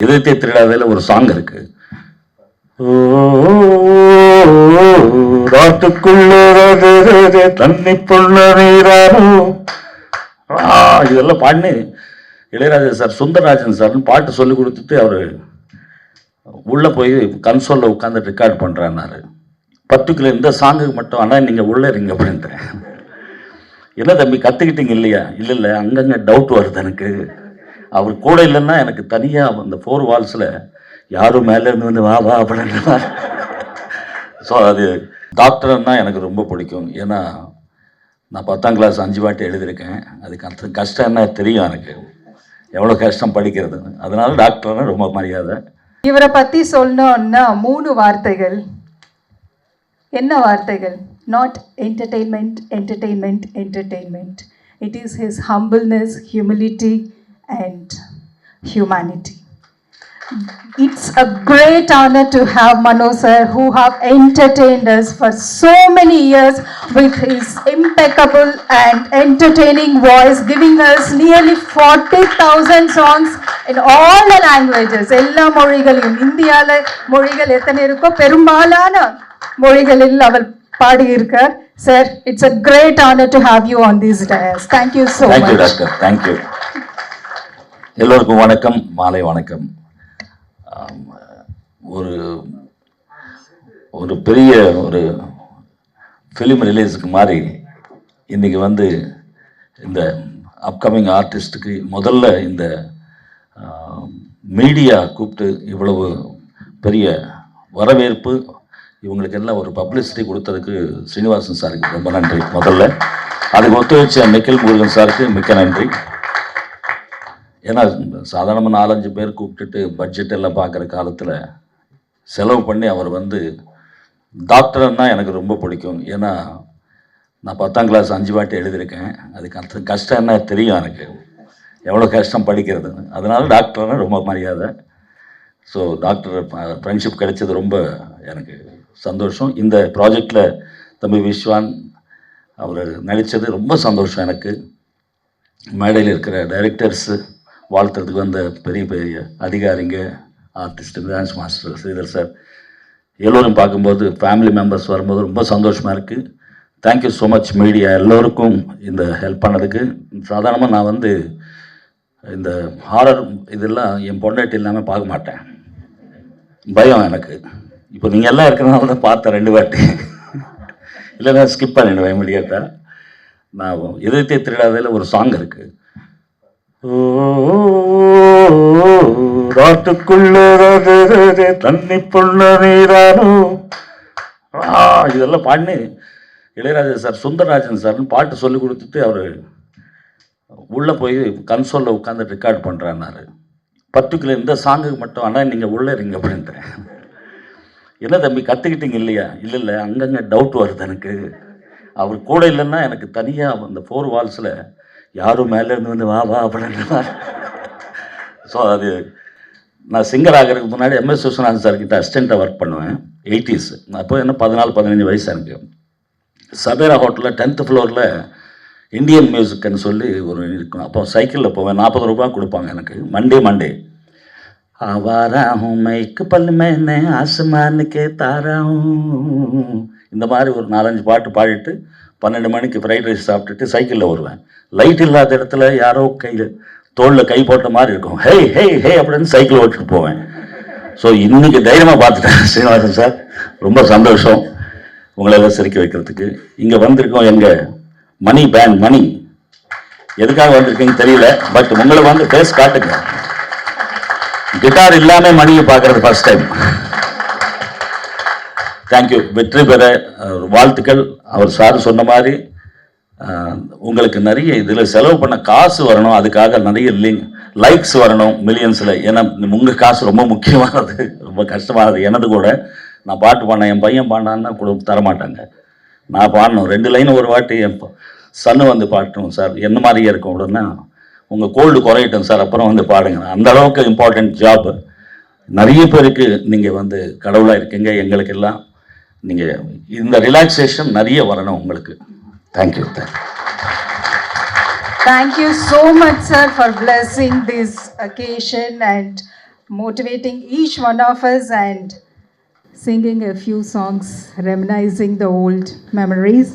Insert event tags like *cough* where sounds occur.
இதயத்தை திருடாதையில் ஒரு சாங் இருக்கு. ராட்டுக்குள்ள தண்ணி புள்ள நீராரோ இதெல்லாம் பாடினு இளையராஜா சார் சுந்தரராஜன் சார்னு பாட்டு சொல்லி கொடுத்துட்டு அவர் உள்ளே போய் கன்சோலில் உட்காந்து ரெக்கார்ட் பண்ணுறாரு பர்டிகுலர் இந்த சாங்குக்கு மட்டும் ஆனால் நீங்கள் உள்ளே இருங்க அப்படின்ட்டு என்ன தம்பி கற்றுக்கிட்டீங்க இல்லையா? இல்லை இல்லை அங்கங்கே டவுட் வருது எனக்கு. அவர் கூட இல்லைன்னா எனக்கு தனியாக அந்த ஃபோர் வால்ஸில் யாரும் மேலே இருந்து வந்து வா வா அப்படின்னா ஸோ அது டாக்டர்னா எனக்கு ரொம்ப பிடிக்கும். ஏன்னா நான் பத்தாம் கிளாஸ் அஞ்சு வாட்டி எழுதியிருக்கேன். அதுக்கு அந்த கஷ்டம் என்ன தெரியும் எனக்கு. எவ்வளோ கஷ்டம் படிக்கிறதுன்னு. அதனால டாக்டர்னா ரொம்ப மரியாதை. இவரை பற்றி சொல்லணும்னா மூணு வார்த்தைகள். என்ன வார்த்தைகள்? Not entertainment entertainment entertainment it is his humbleness humility And humanity It's a great honor to have Mano sir who have entertained us for so many years with his impeccable and entertaining voice, giving us nearly 40,000 songs in all the languages. எல்லா மொழிகளையும் இந்தியால மொழிகள் எத்தனை இருக்கோ பெரும்பாலான மொழிகளில் அவர் பாடியிருக்கார் sir it's a great honor to have you on this dais. Thank you so thank you much. Doctor thank you எல்லோருக்கும் வணக்கம் மாலை வணக்கம். ஒரு ஒரு பெரிய ஒரு ஃபிலிம் ரிலீஸுக்கு மாதிரி இன்றைக்கி வந்து இந்த அப்கமிங் ஆர்டிஸ்ட்டுக்கு முதல்ல இந்த மீடியா கூப்பிட்டு இவ்வளவு பெரிய வரவேற்பு இவங்களுக்கு எல்லாம் ஒரு பப்ளிசிட்டி கொடுத்ததுக்கு ஸ்ரீனிவாசன் சாருக்கு ரொம்ப நன்றி முதல்ல. அதுக்கு ஒத்துழைச்ச நிக்கில் முருகன் சாருக்கு மிக்க நன்றி. ஏன்னா சாதாரணமாக நாலஞ்சு பேர் கூப்பிட்டுட்டு பட்ஜெட் எல்லாம் பார்க்குற காலத்தில் செலவு பண்ணி அவர் வந்து டாக்டர்னா எனக்கு ரொம்ப பிடிக்கும். ஏன்னா நான் பத்தாம் கிளாஸ் அஞ்சு வாட்டி எழுதியிருக்கேன். அதுக்கு அந்த கஷ்டம் என்ன தெரியும் எனக்கு. எவ்வளோ கஷ்டம் படிக்கிறதுன்னு அதனால டாக்டர்னா ரொம்ப மரியாதை. ஸோ டாக்டர் ஃப்ரெண்ட்ஷிப் கிடைச்சது ரொம்ப எனக்கு சந்தோஷம். இந்த ப்ராஜெக்டில் தம்பி விஸ்வான் அவர் நடித்தது ரொம்ப சந்தோஷம் எனக்கு. மேடையில் இருக்கிற டைரக்டர்ஸு வாழ்த்துறதுக்கு வந்த பெரிய பெரிய அதிகாரிங்க artist dance master Sridhar sir. எல்லோரும் பார்க்கும்போது ஃபேமிலி மெம்பர்ஸ் வரும்போது ரொம்ப சந்தோஷமாக இருக்குது தேங்க்யூ ஸோ மச் மீடியா எல்லோருக்கும் இந்த ஹெல்ப் பண்ணதுக்கு. சாதாரணமாக நான் வந்து இந்த ஹாரர் இதெல்லாம் என் பொண்டாட்டி இல்லாமல் பார்க்க மாட்டேன். பயம் எனக்கு. இப்போ நீங்கள் எல்லாம் இருக்கிறனால தான் பார்த்தேன் ரெண்டு வாட்டி. இல்லைன்னா ஸ்கிப் பண்ணிடுவேன் இமீடியட்டாக நான் இதயத்தை திருடாதையில் ஒரு சாங் இருக்குது ராட்டுக்குள்ள தண்ணி புள்ள நீரானோ இதெல்லாம் பாடினு இளையராஜா சார் சுந்தரராஜன் சார்னு பாட்டு சொல்லி கொடுத்துட்டு அவர் உள்ளே போய் கன்சோலில் உட்காந்து ரெக்கார்ட் பண்ணுறான்னாரு பர்டிகுலர் இந்த சாங்குக்கு மட்டும் ஆனால் நீங்கள் உள்ளே இருங்க அப்படின்ட்டேன். என்ன தம்பி கற்றுக்கிட்டீங்க இல்லையா? இல்லை இல்லை அங்கங்கே டவுட் வருது எனக்கு. அவர் கூட இல்லைன்னா எனக்கு தனியாக அந்த ஃபோர் வால்ஸில் யாரும் மேலேருந்து வந்து வா வா அப்படின்னு ஸோ அது நான் சிங்கர் ஆகிறதுக்கு முன்னாடி எம்எஸ் விஸ்வநாதன் சார் கிட்ட அசிஸ்டண்ட்டாக ஒர்க் பண்ணுவேன். எயிட்டிஸ் அப்போ என்ன பதினாலு பதினஞ்சு வயசு எனக்கு. சபேரா ஹோட்டலில் டென்த்து ஃப்ளோரில் இந்தியன் மியூசிக்னு சொல்லி ஒரு இருக்கும். அப்போ சைக்கிளில் போவேன். நாற்பது ரூபா கொடுப்பாங்க எனக்கு. மண்டே மண்டே ஆவாரா ஹூம் மைக்கு பல்லு மேனே ஆசுமானுக்கே தாரா இந்த மாதிரி ஒரு நாலஞ்சு பாட்டு பாடிட்டு பன்னெண்டு மணிக்கு ஃப்ரைட் ரைஸ் சாப்பிட்டுட்டு சைக்கிளில் வருவேன். லைட் இல்லாத இடத்துல யாரோ கையில் தோளில் கை போட்ட மாதிரி இருக்கும். ஹே ஹே ஹே அப்படின்னு சைக்கிள் ஓட்டிட்டு போவேன். ஸோ இன்றைக்கி தைரியமாக பார்த்துட்டேன் *laughs* ஸ்ரீனிவாசன் சார் ரொம்ப சந்தோஷம் உங்களை எல்லாம் சிரிக்க வைக்கிறதுக்கு. இங்கே வந்திருக்கோம் எங்கள் மணி பேண்ட் மணி எதுக்காக வந்திருக்கீங்கன்னு தெரியல பட் உங்களை வந்து பேஸ் காட்டுங்க. கிட்டார் இல்லாமல் மணியை பார்க்கறது ஃபர்ஸ்ட் டைம் தேங்க்யூ வெற்றி பெற வாழ்த்துக்கள். அவர் சார் சொன்ன மாதிரி உங்களுக்கு நிறைய இதில் செலவு பண்ண காசு வரணும். அதுக்காக நிறைய லிங்க் லைக்ஸ் வரணும் மில்லியன்ஸில் ஏன்னா உங்கள் காசு ரொம்ப முக்கியமானது. ரொம்ப கஷ்டமானது. எனது கூட நான் பாட்டு பாடினேன் என் பையன் பாடினான்னா கொடு தரமாட்டாங்க நான் பாடணும். ரெண்டு லைன் ஒரு வாட்டி என் சன்னு வந்து பாடணும் சார். என்ன மாதிரியே இருக்கும் அப்படின்னா உங்கள் கோல்டு குறையட்டும் சார். அப்புறம் வந்து பாடுங்க. அந்த அளவுக்கு இம்பார்ட்டன்ட் ஜாப் நிறைய பேருக்கு நீங்கள் வந்து கடவுளாக இருக்கீங்க. எங்களுக்கு எல்லாம் நீங்கள் இந்த ரிலாக்ஸேஷன் நிறைய வரணும் உங்களுக்கு thank you thank you Thank you so much, sir, for blessing this occasion and motivating each one of us and singing a few songs reminiscing the old memories.